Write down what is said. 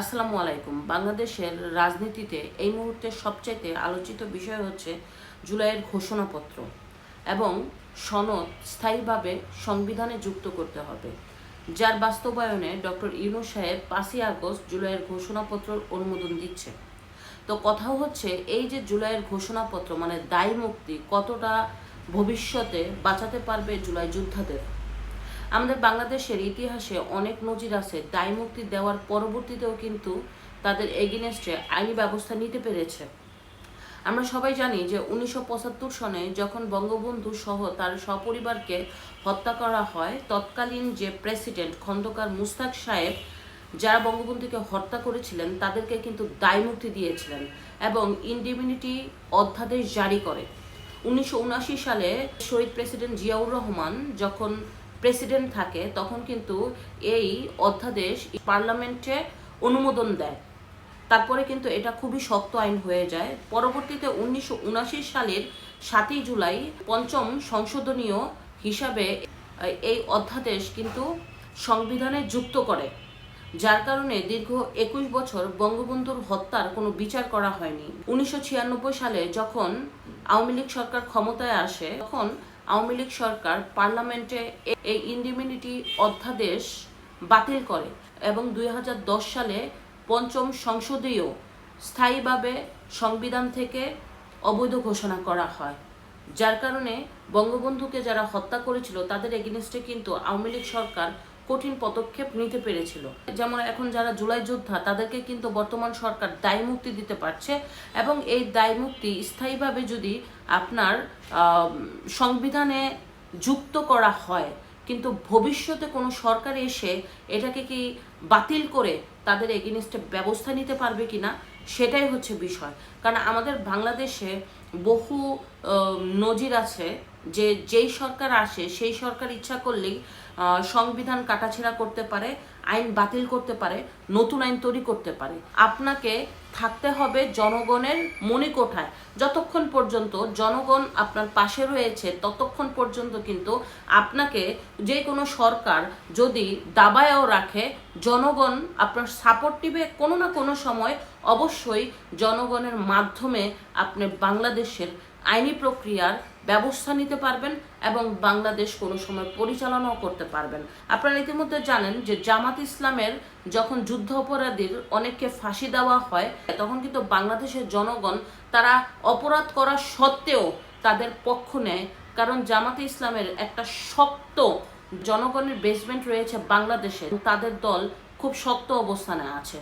আসসালামু আলাইকুম। বাংলাদেশের রাজনীতিতে এই মুহূর্তে সবচাইতে আলোচিত বিষয় হচ্ছে জুলাইয়ের ঘোষণাপত্র এবং সনদ স্থায়ীভাবে সংবিধানে যুক্ত করতে হবে, যার বাস্তবায়নে ডক্টর ইউনু সাহেব পাঁচই আগস্ট জুলাইয়ের ঘোষণাপত্র অনুমোদন দিচ্ছে। তো কথা হচ্ছে এই যে জুলাইয়ের ঘোষণাপত্র মানে দায় মুক্তি কতটা ভবিষ্যতে বাঁচাতে পারবে জুলাই যোদ্ধাদের? আমাদের বাংলাদেশের ইতিহাসে অনেক নজির আছে, দায় মুক্তি দেওয়ার পরবর্তীতেও কিন্তু তাদের এগেনস্টে আইনি ব্যবস্থা নিতে পেরেছে। আমরা সবাই জানি যে উনিশশো পঁচাত্তর সনে যখন বঙ্গবন্ধু সহ তার সপরিবারকে হত্যা করা হয়, তৎকালীন যে প্রেসিডেন্ট খন্দকার মুস্তাক সাহেব, যারা বঙ্গবন্ধুকে হত্যা করেছিলেন, তাদেরকে কিন্তু দায় মুক্তি দিয়েছিলেন এবং ইন্ডিমিনিটি অধ্যাদেশ জারি করে। উনিশশো উনআশি সালে শহীদ প্রেসিডেন্ট জিয়াউর রহমান যখন প্রেসিডেন্ট থাকে, তখন কিন্তু এই অধ্যাদেশ পার্লামেন্টে অনুমোদন দেয়। তারপরে কিন্তু এটা খুবই শক্ত আইন হয়ে যায়। পরবর্তীতে উনিশশো সালের সাতই জুলাই পঞ্চম সংশোধনীয় হিসাবে এই অধ্যাদেশ কিন্তু সংবিধানে যুক্ত করে, যার কারণে দীর্ঘ একুশ বছর বঙ্গবন্ধুর হত্যার কোনো বিচার করা হয়নি। উনিশশো ছিয়ানব্বই সালে যখন আওয়ামী লীগ সরকার ক্ষমতায় আসে, তখন আওয়ামী লীগ সরকার পার্লামেন্টে এই ইন্ডিমিনিটি অধ্যাদেশ বাতিল করে এবং দুই হাজার দশ সালে পঞ্চম সংসদীয় স্থায়ীভাবে সংবিধান থেকে অবৈধ ঘোষণা করা হয়। যার কারণে বঙ্গবন্ধুকে যারা হত্যা করেছিল, তাদের এগেনস্টে কিন্তু আওয়ামী লীগ সরকার কঠিন পদক্ষেপ নিতে পেরেছিল। যেমন এখন যারা জুলাই যোদ্ধা, তাদেরকে কিন্তু বর্তমান সরকার দায় মুক্তি দিতে পারছে এবং এই দায় মুক্তি স্থায়ীভাবে যদি আপনার সংবিধানে যুক্ত করা হয়, কিন্তু ভবিষ্যতে কোনো সরকার এসে এটাকে কি বাতিল করে তাদের এগেনিস্টে ব্যবস্থা নিতে পারবে কি না সেটাই হচ্ছে বিষয়। কারণ আমাদের বাংলাদেশে বহু নজির আছে যে, যেই সরকার আসে, সেই সরকার ইচ্ছা করলেই সংবিধান কাটাছেড়া করতে পারে, আইন বাতিল করতে পারে, নতুন আইন তৈরি করতে পারে। আপনাকে থাকতে হবে জনগণের মণিকোঠায় যতক্ষণ পর্যন্ত জনগণ আপনার পাশে রয়েছে, ততক্ষণ পর্যন্ত কিন্তু আপনাকে যে কোনো সরকার যদি দাবায়ও রাখে, জনগণ আপনার সাপোর্ট নিবে কোনো না কোনো সময় অবশ্যই জনগণের মাধ্যমে আপনি বাংলাদেশের আইনি প্রক্রিয়ার ব্যবস্থা নিতে পারবেন এবং বাংলাদেশ কোনো সময় পরিচালনাও করতে পারবেন। আপনারা ইতিমধ্যে জানেন যে জামাত ইসলামের যখন যুদ্ধ অপরাধীর অনেককে ফাঁসি দেওয়া হয়, তখন কিন্তু বাংলাদেশের জনগণ তারা অপরাধ করা সত্ত্বেও তাদের পক্ষ নেয়। কারণ জামাতে ইসলামের একটা শক্ত জনগণের বেসমেন্ট রয়েছে বাংলাদেশে। তাদের দল খুব শক্ত অবস্থানে আছে।